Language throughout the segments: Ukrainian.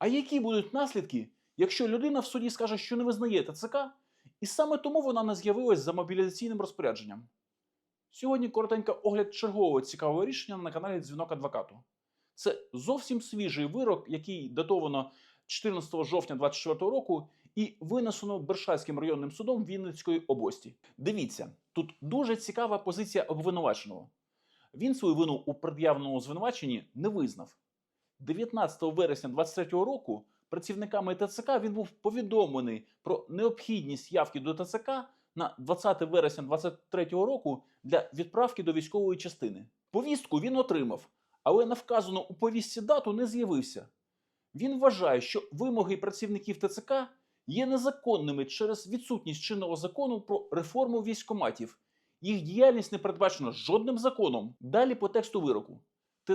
А які будуть наслідки, якщо людина в суді скаже, що не визнає ТЦК, і саме тому вона не з'явилась за мобілізаційним розпорядженням? Сьогодні коротенько огляд чергового цікавого рішення на каналі Дзвінок адвокату. Це зовсім свіжий вирок, який датовано 14 жовтня 2024 року і винесено Бершацьким районним судом Вінницької області. Дивіться, тут дуже цікава позиція обвинуваченого. Він свою вину у пред'явленому звинуваченні не визнав. 19 вересня 2023 року працівниками ТЦК він був повідомлений про необхідність явки до ТЦК на 20 вересня 2023 року для відправки до військової частини. Повістку він отримав, але на вказану у повістці дату не з'явився. Він вважає, що вимоги працівників ТЦК є незаконними через відсутність чинного закону про реформу військоматів. Їх діяльність не передбачена жодним законом. Далі по тексту вироку.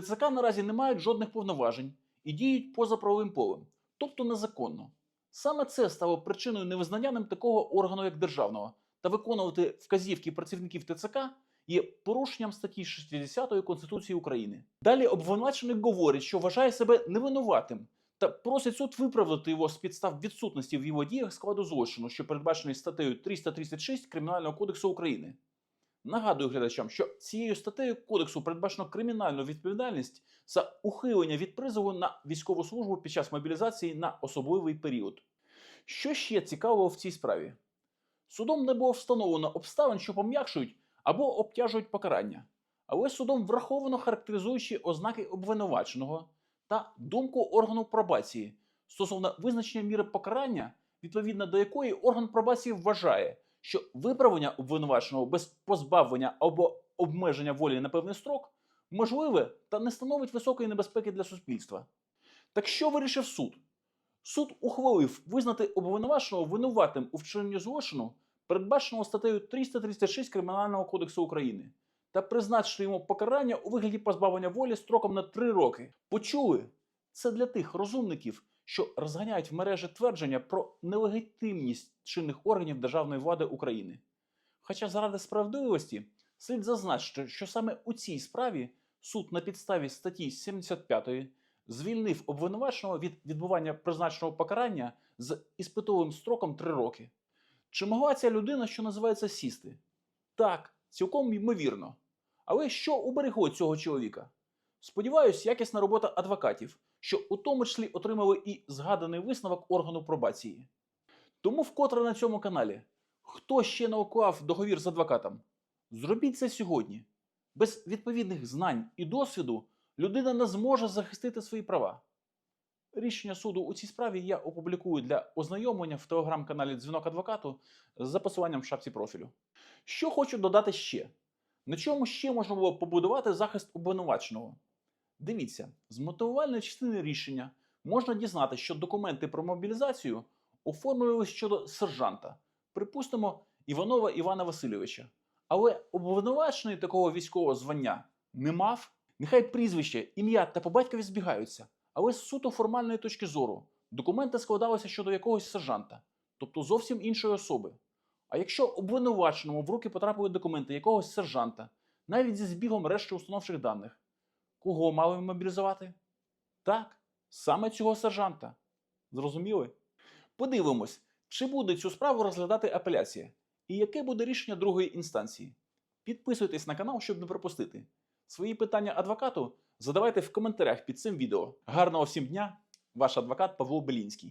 ТЦК наразі не мають жодних повноважень і діють поза правовим полем, тобто незаконно. Саме це стало причиною невизнання ним такого органу як державного, та виконувати вказівки працівників ТЦК є порушенням статті 60 Конституції України. Далі обвинувачений говорить, що вважає себе невинуватим та просить суд виправдати його з підстав відсутності в його діях складу злочину, що передбачений статтею 336 Кримінального кодексу України. Нагадую глядачам, що цією статтею кодексу передбачено кримінальну відповідальність за ухилення від призову на військову службу під час мобілізації на особливий період. Що ще цікавого в цій справі? Судом не було встановлено обставин, що пом'якшують або обтяжують покарання, але судом враховано характеризуючі ознаки обвинуваченого та думку органу пробації стосовно визначення міри покарання, відповідно до якої орган пробації вважає, що виправлення обвинуваченого без позбавлення або обмеження волі на певний строк можливе та не становить високої небезпеки для суспільства. Так що вирішив суд? Суд ухвалив визнати обвинуваченого винуватим у вчиненні злочину, передбаченого статтею 336 Кримінального кодексу України, та призначити йому покарання у вигляді позбавлення волі строком на 3 роки. Почули? Це для тих розумників, що розганяють в мережі твердження про нелегітимність чинних органів державної влади України. Хоча заради справедливості слід зазначити, що саме у цій справі суд на підставі статті 75 звільнив обвинуваченого від відбування призначеного покарання з іспитовим строком 3 роки. Чи могла ця людина, що називається, сісти? Так, цілком ймовірно. Але що уберегло цього чоловіка? Сподіваюсь, якісна робота адвокатів, що у тому числі отримали і згаданий висновок органу пробації. Тому вкотре на цьому каналі, хто ще не уклав договір з адвокатом, зробіть це сьогодні. Без відповідних знань і досвіду людина не зможе захистити свої права. Рішення суду у цій справі я опублікую для ознайомлення в телеграм-каналі Дзвінок адвокату за посиланням в шапці профілю. Що хочу додати ще: на чому ще можна було побудувати захист обвинуваченого? Дивіться, з мотивувальної частини рішення можна дізнати, що документи про мобілізацію оформлювали щодо сержанта, припустимо, Іванова Івана Васильовича. Але обвинувачений такого військового звання не мав. Нехай прізвище, ім'я та по батькові збігаються, але з суто формальної точки зору документи складалися щодо якогось сержанта, тобто зовсім іншої особи. А якщо обвинуваченому в руки потрапили документи якогось сержанта, навіть зі збігом решти установчих даних, кого мали мобілізувати? Так, саме цього сержанта. Зрозуміли? Подивимось, чи буде цю справу розглядати апеляція, і яке буде рішення другої інстанції. Підписуйтесь на канал, щоб не пропустити. Свої питання адвокату задавайте в коментарях під цим відео. Гарного всім дня, ваш адвокат Павло Белінський.